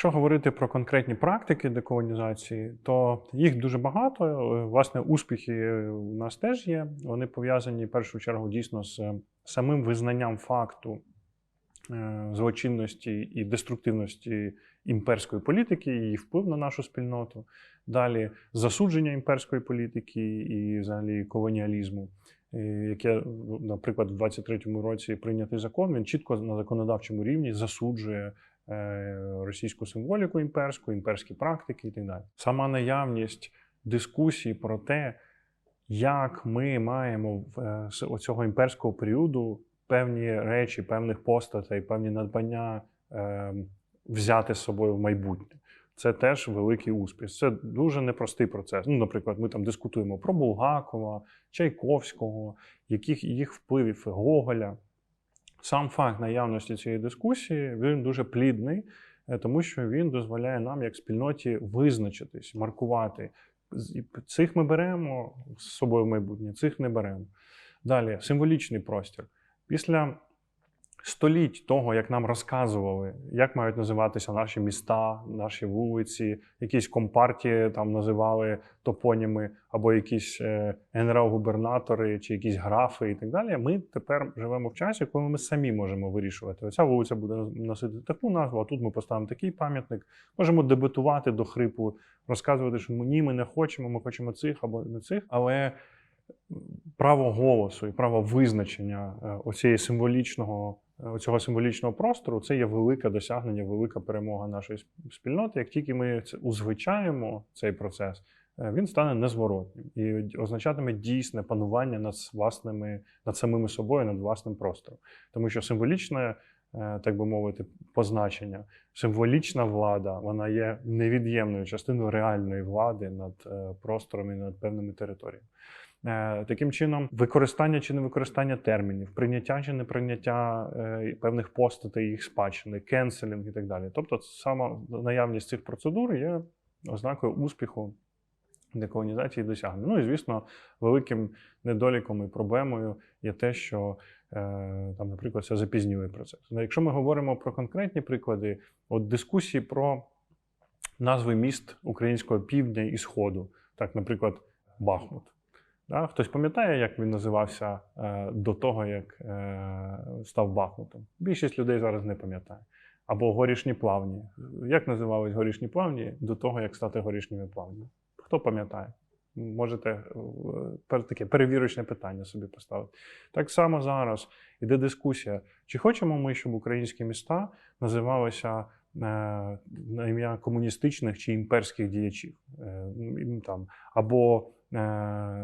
Якщо говорити про конкретні практики деколонізації, то їх дуже багато. Е, Власне, успіхи у нас теж є. Вони пов'язані в першу чергу дійсно з самим визнанням факту е, злочинності і деструктивності імперської політики, її вплив на нашу спільноту. Далі засудження імперської політики і взагалі колоніалізму, е, яке, наприклад, в 23-му році прийнятий закон, він чітко на законодавчому рівні засуджує е, російську символіку імперську, імперські практики і так далі. Сама наявність дискусії про те, як ми маємо е, з оцього імперського періоду певні речі, певних постатей, певні надбання е, взяти з собою в майбутнє. Це теж великий успіх. Це дуже непростий процес. Ну, наприклад, ми там дискутуємо про Булгакова, Чайковського, яких їх впливів Гоголя. Сам факт наявності цієї дискусії він дуже плідний, е, тому що він дозволяє нам, як спільноті, визначитись, маркувати. Цих ми беремо з собою в майбутнє, цих не беремо. Далі символічний простір. Після століть того, як нам розказували, як мають називатися наші міста, наші вулиці, якісь компартії там називали топоніми, або якісь е, генерал-губернатори, чи якісь графи і так далі. Ми тепер живемо в часі, коли ми самі можемо вирішувати. Оця вулиця буде носити таку назву, а тут ми поставимо такий пам'ятник. Можемо дебатувати до хрипу, розказувати, що ми ні, ми не хочемо, ми хочемо цих або не цих. Але право голосу і право визначення е, оцієї символічного, е, оцього символічного простору це є велике досягнення, велика перемога нашої спільноти. Як тільки ми це узвичаємо цей процес, е, він стане незворотнім і означатиме дійсне панування над власними, над самими собою, над власним простором. Тому що символічне, е, так би мовити, позначення, символічна влада, вона є невід'ємною частиною реальної влади над простором і над певними територіями. Е, Таким чином, використання чи не використання термінів, прийняття чи не прийняття е, певних постатей, їх спадщини, кенселінг і так далі. Тобто, сама наявність цих процедур є ознакою успіху деколонізації досягнення. Ну і звісно, великим недоліком і проблемою є те, що е, там, наприклад, це запізнює процес. Ну, Якщо ми говоримо про конкретні приклади, от дискусії про назви міст українського півдня і сходу, так, наприклад, Бахмут. Да? Хтось пам'ятає, як він називався е, до того, як е, став Бахмутом? Більшість людей зараз не пам'ятає. Або горішні плавні. Як називались горішні плавні до того, як стати горішніми плавнями? Хто пам'ятає? Можете е, таке перевірочне питання собі поставити. Так само зараз іде дискусія, чи хочемо ми, щоб українські міста називалися на ім'я комуністичних чи імперських діячів, Е, там, або, е,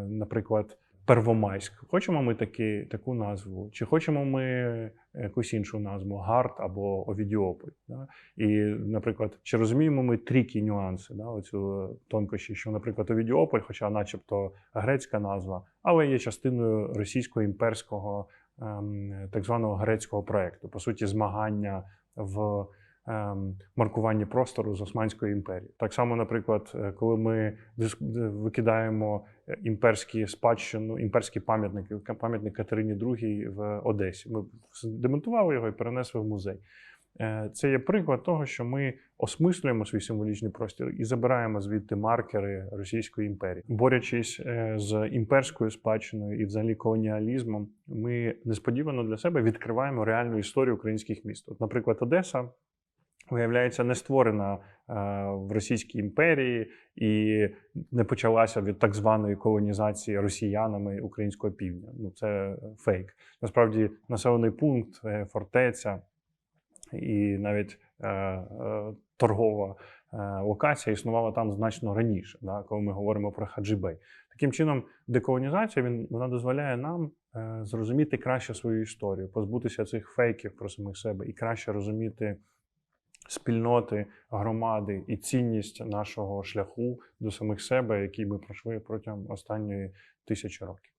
наприклад, Первомайськ. Хочемо ми такі, таку назву, чи хочемо ми якусь іншу назву Гарт або Овідіополь. Да? І, наприклад, чи розуміємо ми трікі нюанси, да? оцю тонкощі, що, наприклад, Овідіополь, хоча начебто грецька назва, але є частиною російсько-імперського ем, так званого грецького проекту, по суті, змагання в ем, маркуванні простору з Османської імперії. Так само, наприклад, е, коли ми диск- викидаємо е, імперські спадщину, імперські пам'ятники, пам'ятник Катерині II в Одесі. Ми демонтували його і перенесли в музей. Е, Це є приклад того, що ми осмислюємо свій символічний простір і забираємо звідти маркери Російської імперії. Борючись е, з імперською спадщиною і взагалі колоніалізмом, ми несподівано для себе відкриваємо реальну історію українських міст. От, наприклад, Одеса виявляється не створена е, в Російській імперії і не почалася від так званої колонізації росіянами українського півдня. Ну це фейк. Насправді населений пункт, е, фортеця і навіть е, торгова локація існувала там значно раніше, да, коли ми говоримо про Хаджибей. Таким чином, деколонізація він, вона дозволяє нам зрозуміти краще свою історію, позбутися цих фейків про самих себе і краще розуміти спільноти, громади і цінність нашого шляху до самих себе, який ми пройшли протягом останньої тисячі років.